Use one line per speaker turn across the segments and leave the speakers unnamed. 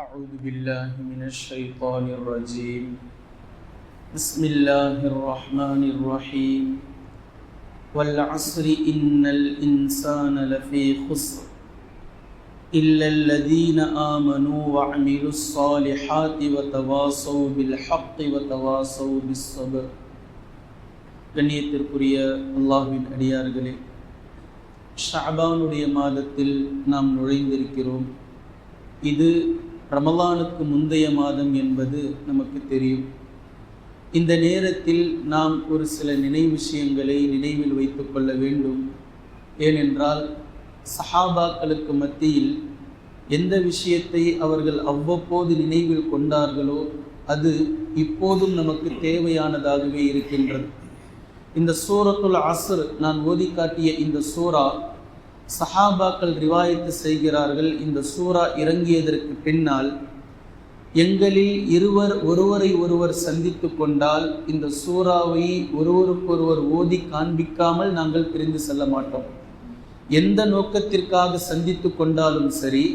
أعوذ بالله من الشيطان الرجيم بسم الله الرحمن الرحيم والعصر إن الإنسان لفي خسر إلا الذين آمنوا وعملوا الصالحات وتواصوا بالحق وتواصوا بالصبر கண்ணியத்திற்குரிய அல்லாஹ்வின் அடியார்களே ஷாபானுடைய மாதத்தில் நாம் நுழைந்திருக்கிறோம் இது ரமலானுக்கு முந்தைய மாதம் என்பது நமக்கு தெரியும். இந்த நேரத்தில் நாம் ஒரு சில நினைவு விஷயங்களை நினைவில் வைத்துக் கொள்ள வேண்டும். ஏனென்றால் சஹாபாக்களுக்கு மத்தியில் எந்த விஷயத்தை அவர்கள் அவ்வப்போது நினைவில் கொண்டார்களோ அது இப்போதும் நமக்கு தேவையானதாகவே இருக்கின்றது. இந்த சூரத்துல் அசர் நான் ஓதி காட்டிய இந்த சூரா சஹாபாக்கள் ரிவாயத்து செய்கிறார்கள். இந்த சூரா இறங்கியதற்கு பின்னால் எங்களில் இருவர் ஒருவரை ஒருவர் சந்தித்து கொண்டால் இந்த சூறாவை ஒருவருக்கொருவர் ஓதி காண்பிக்காமல் நாங்கள் பிரிந்து செல்ல மாட்டோம். எந்த நோக்கத்திற்காக சந்தித்து கொண்டாலும் சரி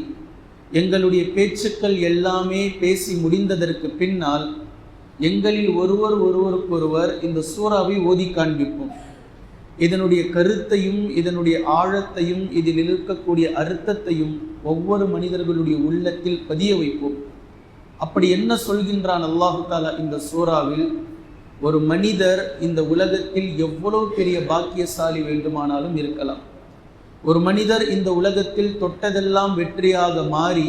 எங்களுடைய பேச்சுக்கள் எல்லாமே பேசி முடிந்ததற்கு பின்னால் எங்களில் ஒருவர் ஒருவருக்கொருவர் இந்த சூறாவை ஓதி காண்பிப்போம். இதனுடைய கருத்தையும் இதனுடைய ஆழத்தையும் இதில் இருக்கக்கூடிய அர்த்தத்தையும் ஒவ்வொரு மனிதர்களுடைய உள்ளத்தில் பதிய வைப்போம். அப்படி என்ன சொல்கின்றான் அல்லாஹு தாலா இந்த சூறாவில்? ஒரு மனிதர் இந்த உலகத்தில் எவ்வளவு பெரிய பாக்கியசாலி வேண்டுமானாலும் இருக்கலாம். ஒரு மனிதர் இந்த உலகத்தில் தொட்டதெல்லாம் வெற்றியாக மாறி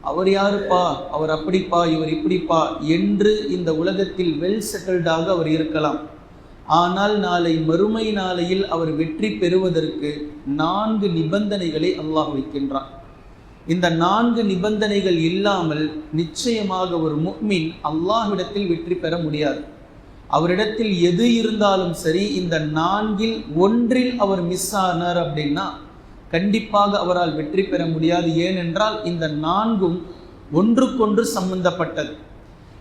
அவர் யாருப்பா? அவர் அப்படிப்பா? இவர் இப்படிப்பா? என்று இந்த உலகத்தில் வெல் செட்டில்டாக அவர் இருக்கலாம். ஆனால் நாளை மறுமை நாளையில் அவர் வெற்றி பெறுவதற்கு நான்கு நிபந்தனைகளை அல்லாஹ் வைக்கின்றான். இந்த நான்கு நிபந்தனைகள் இல்லாமல் நிச்சயமாக ஒரு முக்மின் அல்லாஹ்விடத்தில் வெற்றி பெற முடியாது. அவரிடத்தில் எது இருந்தாலும் சரி இந்த நான்கில் ஒன்றில் அவர் மிஸ் ஆனார் அப்படின்னா கண்டிப்பாக அவரால் வெற்றி பெற முடியாது. ஏனென்றால் இந்த நான்கும் ஒன்றுக்கொன்று சம்பந்தப்பட்டது.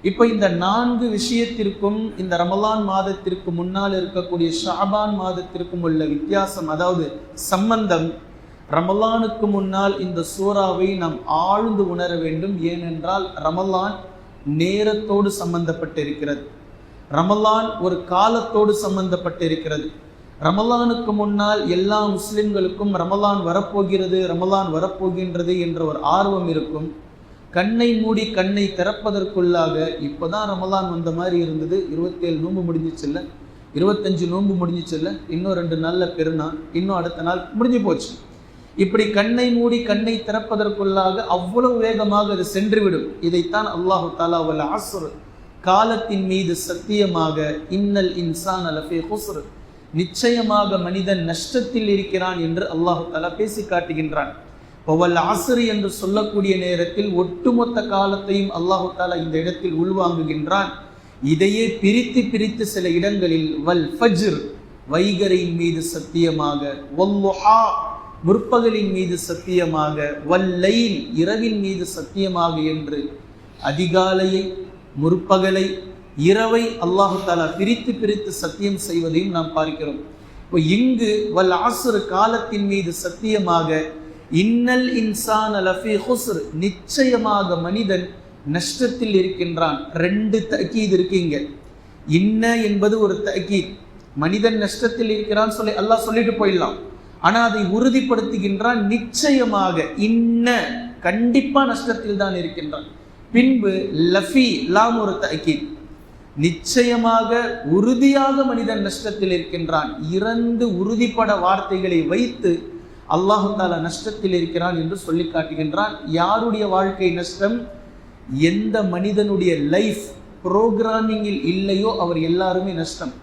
இப்போ இந்த நான்கு விஷயத்திற்கும் இந்த ரமலான் மாதத்திற்கு முன்னால் இருக்கக்கூடிய ஷாபான் மாதத்திற்கும் உள்ள வித்தியாசம் அதாவது சம்பந்தம் ரமலானுக்கு முன்னால் இந்த சூறாவை நாம் ஆழ்ந்து உணர வேண்டும். ஏனென்றால் ரமலான் நேரத்தோடு சம்பந்தப்பட்டிருக்கிறது. ரமலான் ஒரு காலத்தோடு சம்பந்தப்பட்டிருக்கிறது. ரமலானுக்கு முன்னால் எல்லா முஸ்லிம்களுக்கும் ரமலான் வரப்போகிறது ரமலான் வரப்போகின்றது என்ற ஒரு ஆர்வம் இருக்கும். கண்ணை மூடி கண்ணை திறப்பதற்குள்ளாக இப்போதான் ரமலான் வந்த மாதிரி இருந்தது. இருபத்தேழு நோன்பு முடிஞ்சிச்சுல்ல இருபத்தஞ்சு நோன்பு முடிஞ்சிச்சுல்ல இன்னும் ரெண்டு நாளில் பெருநாள் இன்னும் அடுத்த நாள் முடிஞ்சு போச்சு. இப்படி கண்ணை மூடி கண்ணை திறப்பதற்குள்ளாக அவ்வளவு வேகமாக அது சென்றுவிடும். இதைத்தான் அல்லாஹு தாலா வல்ல ஆசுர் காலத்தின் மீது சத்தியமாக இன்னல் இன்சான் அலஃபே ஹுஸ்ரு நிச்சயமாக மனிதன் நஷ்டத்தில் இருக்கிறான் என்று அல்லாஹு தாலா பேசி காட்டுகின்றான் வல் ஆசிரி என்று சொல்லக்கூடிய நேரத்தில் ஒட்டுமொத்த காலத்தையும் அல்லாஹு தாலா இந்த இடத்தில் உள்வாங்குகின்றான். இதையே பிரித்து பிரித்து சில இடங்களில் வல் ஃபஜ்ர் வைகரின் மீது சத்தியமாக வல்லுஹா முற்பகலின் மீது சத்தியமாக வல்லைல் இரவின் மீது சத்தியமாக என்று அதிகாலையை முற்பகலை இரவை அல்லாஹு தாலா பிரித்து பிரித்து சத்தியம் செய்வதையும் நாம் பார்க்கிறோம். இப்போ இங்கு வல் ஆசுர் காலத்தின் மீது சத்தியமாக இன்னல் இன்சான் அலஃபி ஹுஸ்ர். நிச்சயமாக மனிதன் நஷ்டத்தில் இருக்கின்றான். ரெண்டு தக்கீது இருக்கீங்க இன்ன என்பது ஒரு தக்கீத் மனிதன் நஷ்டத்தில் இருக்கிறான் சொல்லி அல்லாஹ் சொல்லிட்டு போயிடலாம். ஆனால் அதை உறுதிப்படுத்துகின்றான் நிச்சயமாக இன்ன கண்டிப்பாக நஷ்டத்தில் தான் இருக்கின்றான். பின்பு லஃபி லாம் ஒரு தக்கீத் நிச்சயமாக உறுதியாக மனிதன் நஷ்டத்தில் இருக்கின்றான். இறந்து உறுதிப்பட வார்த்தைகளை வைத்து அல்லாஹால நஷ்டத்தில் இருக்கிறான் என்று சொல்லி காட்டுகின்றான். யாருடைய வாழ்க்கை நஷ்டம்? எந்த மனிதனுடைய லைஃப் ப்ரோக்ராமிங்கில் இல்லையோ அவர் எல்லாருமே நஷ்டம்.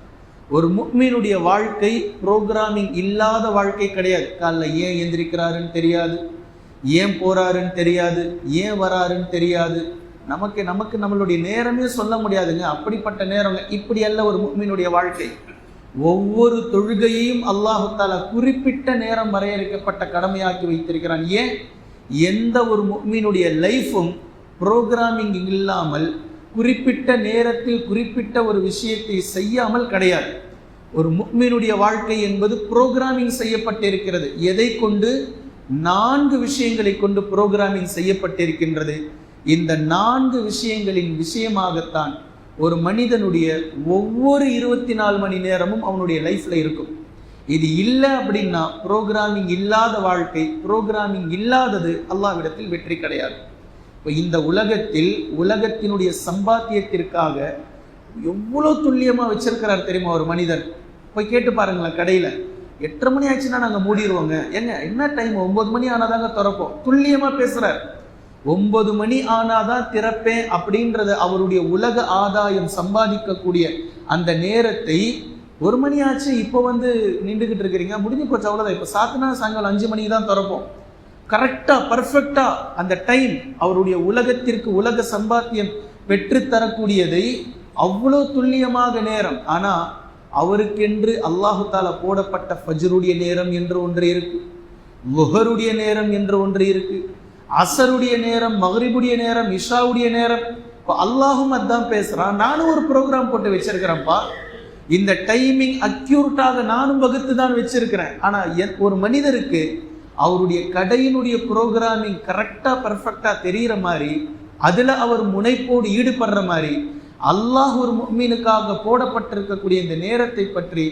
ஒரு முக்மீனுடைய வாழ்க்கை ப்ரோக்ராமிங் இல்லாத வாழ்க்கை கிடையாது. காலைல ஏன் எந்திரிக்கிறாருன்னு தெரியாது. ஏன் போறாருன்னு தெரியாது. ஏன் வராருன்னு தெரியாது. நமக்கு நமக்கு நம்மளுடைய நேரமே சொல்ல முடியாதுங்க. அப்படிப்பட்ட நேரங்க. இப்படி அல்ல ஒரு முக்மீனுடைய வாழ்க்கை. ஒவ்வொரு தொழுகையையும் அல்லாஹால குறிப்பிட்ட நேரம் வரையறுக்கப்பட்ட கடமையாக்கி வைத்திருக்கிறான். ஏன்? எந்த ஒரு மீனுடைய லைஃப்பும் ப்ரோக்ராமிங் இல்லாமல் குறிப்பிட்ட நேரத்தில் குறிப்பிட்ட ஒரு விஷயத்தை செய்யாமல் கிடையாது. ஒரு முக்மீனுடைய வாழ்க்கை என்பது புரோகிராமிங் செய்யப்பட்டிருக்கிறது. எதை கொண்டு? நான்கு விஷயங்களை கொண்டு புரோகிராமிங் செய்யப்பட்டிருக்கின்றது. இந்த நான்கு விஷயங்களின் விஷயமாகத்தான் ஒரு மனிதனுடைய ஒவ்வொரு இருபத்தி நாலு மணி நேரமும் அவனுடைய லைஃப்பில் இருக்கும். இது இல்லை அப்படின்னா ப்ரோக்ராமிங் இல்லாத வாழ்க்கை ப்ரோக்ராமிங் இல்லாதது அல்லாவிடத்தில் வெற்றி கிடையாது. இப்போ இந்த உலகத்தில் உலகத்தினுடைய சம்பாத்தியத்திற்காக எவ்வளோ துல்லியமாக வச்சிருக்கிறார் தெரியுமா ஒரு மனிதர் போய் கேட்டு பாருங்களேன் கடையில். எட்டரை மணி ஆச்சுன்னா நாங்கள் மூடிடுவோங்க ஏங்க என்ன டைம் ஒம்பது மணி ஆனாதாங்க திறப்போம். துல்லியமாக பேசுகிறார் ஒன்பது மணி ஆனாதான் திறப்பேன் அப்படின்றது அவருடைய உலக ஆதாயம் சம்பாதிக்கக்கூடிய அந்த நேரத்தை ஒரு மணி ஆச்சு இப்போ வந்து நின்றுக்கிட்டு இருக்கிறீங்க. முடிஞ்சு போச்சு அவ்வளோதான் இப்போ சாத்தினா சாயங்காலம் அஞ்சு மணிக்கு தான் திறப்போம். கரெக்டாக பர்ஃபெக்டாக அந்த டைம் அவருடைய உலகத்திற்கு உலக சம்பாத்தியம் பெற்று தரக்கூடியதை அவ்வளோ துல்லியமாக நேரம். ஆனால் அவருக்கென்று அல்லாஹு தாலா போடப்பட்ட ஃபஜ்ருடைய நேரம் என்று ஒன்று இருக்கு. முகருடைய நேரம் என்று ஒன்று இருக்குது அசருடைய நேரம் மகரிபுடைய நேரம் இஷாவுடைய நேரம். இப்போ அல்லாஹும் அதான் பேசுகிறான் நானும் ஒரு ப்ரோக்ராம் போட்டு வச்சிருக்கிறேன்ப்பா. இந்த டைமிங் அக்யூர்ட்டாக நானும் வகுத்து தான் வச்சிருக்கிறேன் ஆனால் ஒரு மனிதருக்கு அவருடைய கடையினுடைய ப்ரோக்ராமிங் கரெக்டாக பர்ஃபெக்டாக தெரிகிற மாதிரி அதில் அவர் முனைப்போடு ஈடுபடுற மாதிரி அல்லாஹ் ஒரு மீனுக்காக போடப்பட்டிருக்கக்கூடிய இந்த நேரத்தை பற்றி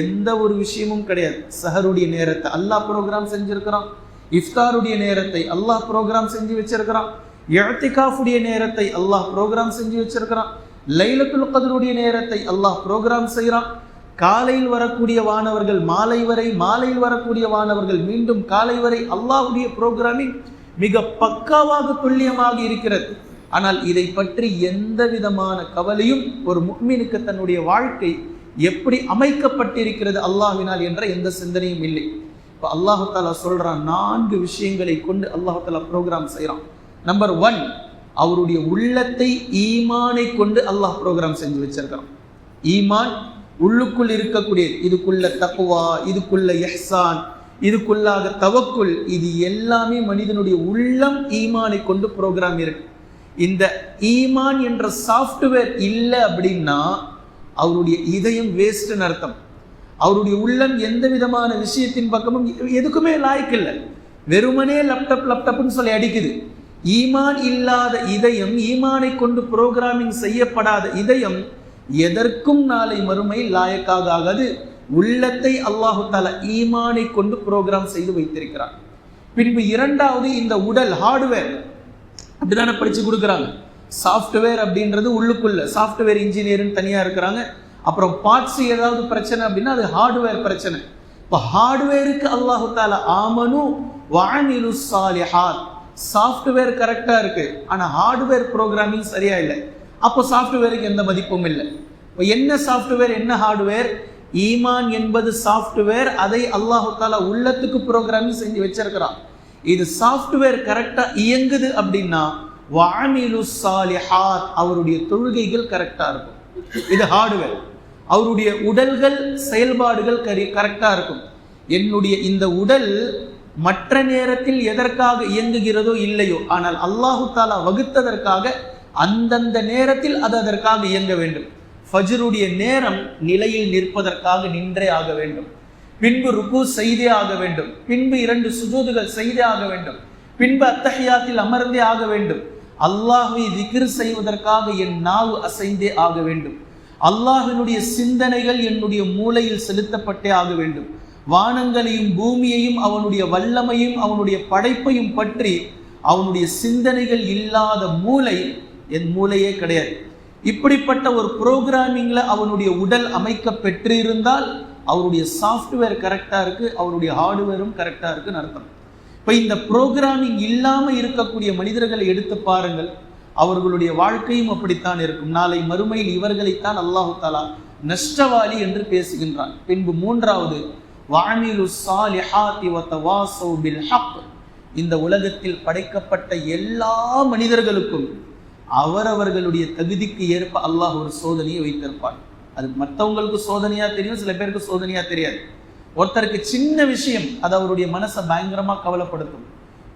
எந்த ஒரு விஷயமும் கிடையாது. சஹருடைய நேரத்தை அல்லாஹ் ப்ரோக்ராம் செஞ்சிருக்கிறான். இஃப்தாருடைய நேரத்தை அல்லாஹ் ப்ரோக்ராம் செஞ்சு வச்சிருக்கிறான். எழுத்திகாஃபுடைய நேரத்தை அல்லாஹ் ப்ரோக்ராம் செஞ்சு வச்சிருக்கிறான். லைலத்துல் கதருடைய நேரத்தை அல்லாஹ் ப்ரோக்ராம் செய்கிறான். காலையில் வரக்கூடிய வானவர்கள் மாலை வரை மாலையில் வரக்கூடிய வானவர்கள் மீண்டும் காலை வரை அல்லாஹுடைய ப்ரோக்ராமிங் மிக பக்காவாக துல்லியமாக இருக்கிறது. ஆனால் இதை பற்றி எந்த விதமான கவலையும் ஒரு முக்மீனுக்கு தன்னுடைய வாழ்க்கை எப்படி அமைக்கப்பட்டிருக்கிறது அல்லாஹ்வினால் என்ற எந்த சிந்தனையும் இல்லை. இப்போ அல்லாஹு தாலா நான்கு விஷயங்களை கொண்டு அல்லாஹு ப்ரோக்ராம் செய்கிறான் நம்பர் ஒன் அவருடைய உள்ளத்தை ஈமானை கொண்டு அல்லாஹ் ப்ரோக்ராம் செஞ்சு வச்சிருக்கிறான். ஈமான் உள்ளுக்குள் இருக்கக்கூடிய இதுக்குள்ள தக்குவா இதுக்குள்ள எஹ்சான் இதுக்குள்ளாக தவக்குள் இது எல்லாமே மனிதனுடைய உள்ளம் ஈமானை கொண்டு ப்ரோக்ராம் இருக்கு. இந்த ஈமான் என்ற சாஃப்ட்வேர் இல்லை அப்படின்னா அவருடைய இதயம் வேஸ்ட்னு அர்த்தம். அவருடைய உள்ளம் எந்த விதமான விஷயத்தின் பக்கமும் எதுக்குமே லாய்க்கில்லை வெறுமனே லேப்டாப் லேப்டாப்னு சொல்லி அடிக்குது. ஈமான் இல்லாத இதயம் ஈமானை கொண்டு புரோகிராமிங் செய்யப்படாத இதயம் எதற்கும் நாளை மறுமை லாயக்காக ஆகாது உள்ளத்தை அல்லாஹு தாலா ஈமானை கொண்டு புரோகிராம் செய்து வைத்திருக்கிறார் பின்பு இரண்டாவது இந்த உடல் ஹார்ட்வேர் அப்படிதானே படிச்சு கொடுக்குறாங்க. சாஃப்ட்வேர் அப்படின்றது உள்ளுக்குள்ள சாஃப்ட்வேர் இன்ஜினியர்னு தனியாக இருக்கிறாங்க. அப்புறம் பார்ட்ஸ் ஏதாவது பிரச்சனை அப்படின்னா அது ஹார்ட்வேர் பிரச்சனை. இப்போ ஹார்ட்வேருக்கு அல்லாஹு தாலா ஆமனு வானிலு சாலிஹாத் சாஃப்ட்வேர் கரெக்டாக இருக்குது ஆனால் ஹார்ட்வேர் ப்ரோக்ராமிங் சரியாக இல்லை. அப்போ சாஃப்ட்வேருக்கு எந்த மதிப்பும் இல்லை. இப்போ என்ன சாஃப்ட்வேர் என்ன ஹார்ட்வேர் ஈமான் என்பது சாஃப்ட்வேர் அதை அல்லாஹு தாலா உள்ளத்துக்கு ப்ரோக்ராமிங் செஞ்சு வச்சிருக்கிறான். இது சாஃப்ட்வேர் கரெக்டாக இயங்குது அப்படின்னா வானிலு சாலிஹாத் அவருடைய தொழுகைகள் கரெக்டாக இருக்கும். இது ஹார்ட்வேர் அவருடைய உடல்கள் செயல்பாடுகள் கரி கரெக்டாக இருக்கும். என்னுடைய இந்த உடல் மற்ற நேரத்தில் எதற்காக இயங்குகிறதோ இல்லையோ ஆனால் அல்லாஹு தாலா வகுத்ததற்காக அந்தந்த நேரத்தில் அது அதற்காக இயங்க வேண்டும். ஃபஜ்ருடைய நேரம் நிலையில் நிற்பதற்காக நின்றே ஆக வேண்டும். பின்பு ருக்கு செய்தே ஆக வேண்டும். பின்பு இரண்டு சுஜூதுகள் செய்தே ஆக வேண்டும். பின்பு அத்தஹியாத்தில் அமர்ந்தே ஆக வேண்டும். அல்லாஹுவை திகிர் செய்வதற்காக என் நாவு அசைந்தே ஆக வேண்டும். அல்லாஹினுடைய சிந்தனைகள் என்னுடைய மூளையில் செலுத்தப்பட்டே ஆக வேண்டும். வானங்களையும் பூமியையும் அவனுடைய வல்லமையும் அவனுடைய படைப்பையும் பற்றி அவனுடைய சிந்தனைகள் இல்லாத மூளை என் மூளையே கிடையாது. இப்படிப்பட்ட ஒரு ப்ரோக்ராமிங்கில் அவனுடைய உடல் அமைக்க பெற்றிருந்தால் அவருடைய சாஃப்ட்வேர் கரெக்டாக இருக்குது அவருடைய ஹார்ட்வேரும் கரெக்டாக இருக்குன்னு அர்த்தம். இப்போ இந்த ப்ரோக்ராமிங் இல்லாமல் இருக்கக்கூடிய மனிதர்களை எடுத்து பாருங்கள். அவர்களுடைய வாழ்க்கையும் அப்படித்தான் இருக்கும். நாளை மறுமையில் இவர்களைத்தான் அல்லாஹு தாலா நஷ்டவாளி என்று பேசுகின்றான். பின்பு மூன்றாவது பில் இந்த உலகத்தில் படைக்கப்பட்ட எல்லா மனிதர்களுக்கும் அவரவர்களுடைய தகுதிக்கு ஏற்ப அல்லாஹ் ஒரு சோதனையை வைத்திருப்பான். அது மற்றவங்களுக்கு சோதனையா தெரியும் சில பேருக்கு சோதனையா தெரியாது. ஒருத்தருக்கு சின்ன விஷயம் அது அவருடைய மனசை பயங்கரமா கவலைப்படுத்தும்.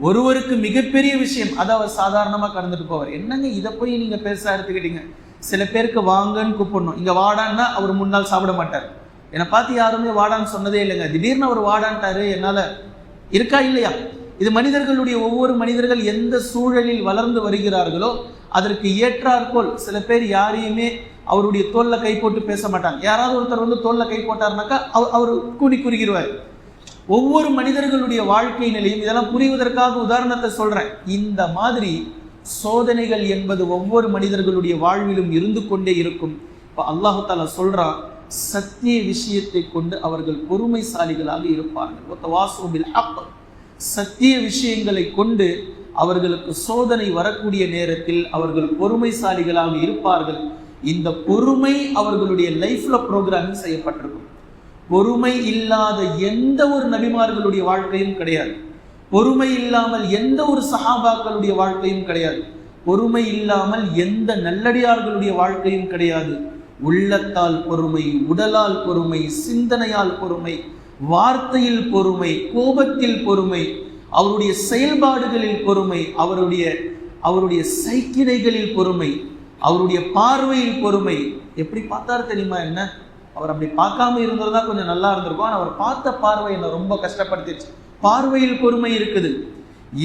ஒருவருக்கு மிகப்பெரிய விஷயம் அதை அவர் சாதாரணமாக கடந்துட்டு போவார். என்னங்க இதை போய் நீங்கள் பெருசாக எடுத்துக்கிட்டீங்க? சில பேருக்கு வாங்கன்னு கூப்பிடணும். இங்கே வாடான்னா அவர் முன்னால் சாப்பிட மாட்டார். என்னை பார்த்து யாருமே வாடான்னு சொன்னதே இல்லைங்க. திடீர்னு அவர் வாடான்ட்டாரு என்னால் இருக்கா இல்லையா? இது மனிதர்களுடைய ஒவ்வொரு மனிதர்கள் எந்த சூழலில் வளர்ந்து வருகிறார்களோ அதற்கு ஏற்றாற்போல் சில பேர் யாரையுமே அவருடைய தோல்ல கை போட்டு பேச மாட்டாங்க. யாராவது ஒருத்தர் வந்து தோல்ல கை போட்டாருனாக்கா அவர் அவர் கூனி குறுகிடுவார் ஒவ்வொரு மனிதர்களுடைய வாழ்க்கை நிலையும் இதெல்லாம் புரிவதற்காக உதாரணத்தை சொல்றேன். இந்த மாதிரி சோதனைகள் என்பது ஒவ்வொரு மனிதர்களுடைய வாழ்விலும் இருந்து கொண்டே இருக்கும். இப்போ அல்லாஹு தாலா சொல்றான் சத்திய விஷயத்தை கொண்டு அவர்கள் பொறுமைசாலிகளாக இருப்பார்கள். சத்திய விஷயங்களை கொண்டு அவர்களுக்கு சோதனை வரக்கூடிய நேரத்தில் அவர்கள் பொறுமைசாலிகளாக இருப்பார்கள். இந்த பொறுமை அவர்களுடைய லைஃப்ல ப்ரோக்ராமிங் செய்யப்பட்டிருக்கும். பொறுமை இல்லாத எந்த ஒரு நபிமார்களுடைய வாழ்க்கையும் கிடையாது. பொறுமை இல்லாமல் எந்த ஒரு சஹாபாக்களுடைய வாழ்க்கையும் கிடையாது. பொறுமை இல்லாமல் எந்த நல்லடியார்களுடைய வாழ்க்கையும் கிடையாது. உள்ளத்தால் பொறுமை உடலால் பொறுமை சிந்தனையால் பொறுமை வார்த்தையில் பொறுமை கோபத்தில் பொறுமை அவருடைய செயல்பாடுகளில் பொறுமை அவருடைய அவருடைய சைக்கிடைகளில் பொறுமை அவருடைய பார்வையில் பொறுமை. எப்படி பார்த்தார் தெரியுமா என்ன? அவர் அப்படி பார்க்காம இருந்ததா கொஞ்சம் நல்லா இருந்திருக்கும். ஆனால் அவர் பார்த்த பார்வை என்னை ரொம்ப கஷ்டப்படுத்திடுச்சு. பார்வையில் பொறுமை இருக்குது.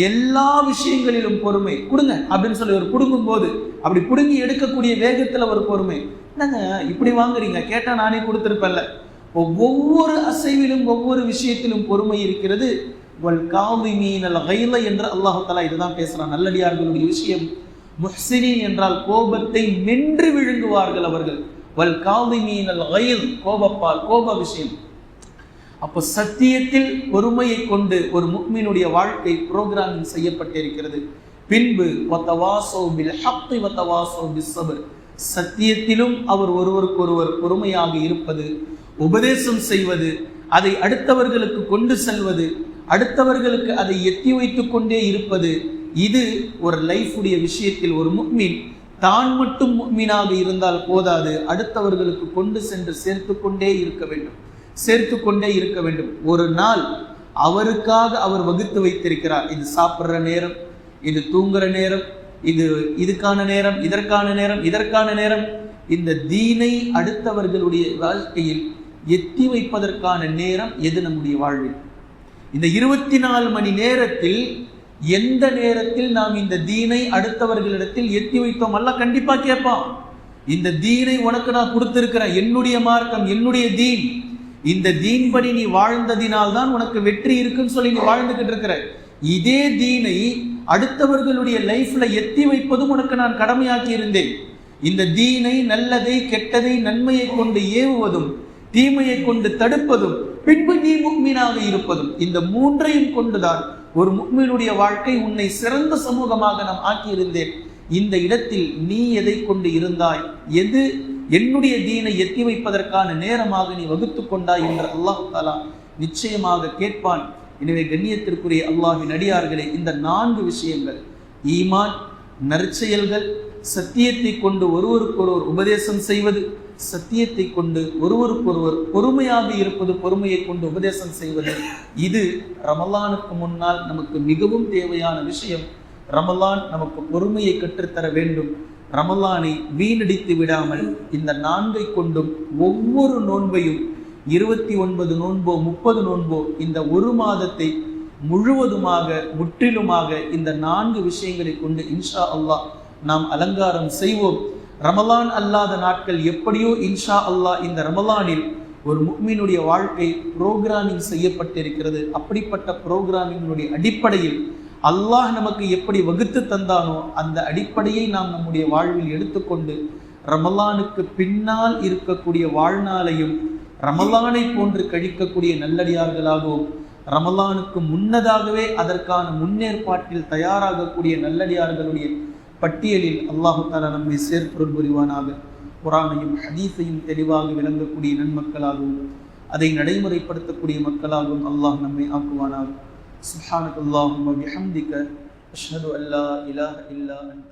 எல்லா விஷயங்களிலும் பொறுமை. கொடுங்க அப்படின்னு சொல்லி ஒரு பிடுங்கும் போது அப்படி பிடுங்கி எடுக்கக்கூடிய வேகத்தில் ஒரு பொறுமை. என்னங்க இப்படி வாங்குறீங்க? கேட்டால் நானே கொடுத்துருப்பேன்ல. ஒவ்வொரு அசைவிலும் ஒவ்வொரு விஷயத்திலும் பொறுமை இருக்கிறது. வல் காவிமீனல் கைல என்று அல்லாஹு தலா இதுதான் பேசுகிறான் நல்லடியார்களுடைய விஷயம். முஹ்சினின் என்றால் கோபத்தை மென்று விழுங்குவார்கள் அவர்கள். வல் காவிமீனல் கோபப்பா கோபப்பால் கோப விஷயம். அப்போ சத்தியத்தில் பொறுமையை கொண்டு ஒரு முக்மீனுடைய வாழ்க்கை புரோகிராமிங் செய்யப்பட்டிருக்கிறது. பின்பு சத்தியத்திலும் அவர் ஒருவருக்கொருவர் பொறுமையாக இருப்பது உபதேசம் செய்வது அதை அடுத்தவர்களுக்கு கொண்டு செல்வது அடுத்தவர்களுக்கு அதை எத்தி வைத்து கொண்டே இருப்பது இது ஒரு லைஃபுடைய விஷயத்தில் ஒரு முக்மீன் தான் மட்டும் மீனாக இருந்தால் போதாது அடுத்தவர்களுக்கு கொண்டு சென்று சேர்த்து கொண்டே இருக்க வேண்டும். சேர்த்து கொண்டே இருக்க வேண்டும். ஒரு நாள் அவருக்காக அவர் வகுத்து வைத்திருக்கிறார். இது சாப்பிட்ற நேரம் இது தூங்குற நேரம் இது இதுக்கான நேரம் இதற்கான நேரம் இதற்கான நேரம். இந்த தீனை அடுத்தவர்களுடைய வாழ்க்கையில் எத்தி வைப்பதற்கான நேரம் எது நம்முடைய வாழ்வில்? இந்த இருபத்தி நாலு மணி நேரத்தில் எந்த நேரத்தில் நாம் இந்த தீனை அடுத்தவர்களிடத்தில் எத்தி வைத்தோம்? அல்ல கண்டிப்பா கேட்பான். இந்த தீனை உனக்கு நான் கொடுத்திருக்கிறேன் என்னுடைய மார்க்கம் என்னுடைய தீன். இந்த தீன்படி நீ வாழ்ந்ததினால் தான் உனக்கு வெற்றி இருக்குன்னு சொல்லி நீ வாழ்ந்துகிட்டு இருக்கிற. இதே தீனை அடுத்தவர்களுடைய லைஃப்ல எத்தி வைப்பதும் உனக்கு நான் கடமையாக்கி இருந்தேன். இந்த தீனை நல்லதை கெட்டதை நன்மையை கொண்டு ஏவுவதும் தீமையை கொண்டு தடுப்பதும் பின்பு நீ முக்மீனாக இருப்பதும் இந்த மூன்றையும் கொண்டுதான் ஒரு முக்மீனுடைய வாழ்க்கை உன்னை சிறந்த சமூகமாக நாம் ஆக்கியிருந்தேன். இந்த இடத்தில் நீ எதை கொண்டு இருந்தாய்? எது? என்னுடைய தீனை எத்தி வைப்பதற்கான நேரமாக நீ வகுத்து கொண்டாய் என்று அல்லாஹு தாலா நிச்சயமாக கேட்பான். எனவே கண்ணியத்திற்குரிய அல்லாஹின் அடியார்களே இந்த நான்கு விஷயங்கள் ஈமான் நற்செயல்கள் சத்தியத்தை கொண்டு ஒருவருக்கொருவர் உபதேசம் செய்வது சத்தியத்தை கொண்டு ஒருவருக்கொருவர் பொறுமையாக இருப்பது பொறுமையை கொண்டு உபதேசம் செய்வது இது ரமலானுக்கு முன்னால் நமக்கு மிகவும் தேவையான விஷயம். ரமலான் நமக்கு பொறுமையை கற்றுத்தர வேண்டும். ரமலானை வீணடித்து விடாமல் இந்த நான்கை கொண்டும் ஒவ்வொரு நோன்பையும் இருபத்தி ஒன்பது நோன்போ முப்பது நோன்போ இந்த ஒரு மாதத்தை முழுவதுமாக முற்றிலுமாக இந்த நான்கு விஷயங்களை கொண்டு இன்ஷா அல்லாஹ் நாம் அலங்காரம் செய்வோம். ரமலான் அல்லாத நாட்கள் எப்படியோ இன்ஷா அல்லாஹ் இந்த ரமலானில் ஒரு முக்மீனுடைய வாழ்க்கை புரோகிராமிங் செய்யப்பட்டிருக்கிறது. அப்படிப்பட்ட புரோகிராமிங்கினுடைய அடிப்படையில் அல்லாஹ் நமக்கு எப்படி வகுத்து தந்தானோ அந்த அடிப்படையை நாம் நம்முடைய வாழ்வில் எடுத்துக்கொண்டு ரமலானுக்கு பின்னால் இருக்கக்கூடிய வாழ்நாளையும் ரமலானை போன்று கழிக்கக்கூடிய நல்லடியார்களாகவும் ரமலானுக்கு முன்னதாகவே அதற்கான முன்னேற்பாட்டில் தயாராகக்கூடிய நல்லடியார்களுடைய பட்டியலில் அல்லாஹு தாலா நம்மை சேர்ப்பொருள் புரிவானாக குரானையும் ஹதீஸையும் தெளிவாக விளங்கக்கூடிய நன்மக்களாகவும் அதை நடைமுறைப்படுத்தக்கூடிய மக்களாகவும் அல்லாஹ் நம்மை ஆக்குவானாக. சுஹானக் அல்லாஹ் அஷ்ஹது அல்லா இலா இல்லா அன்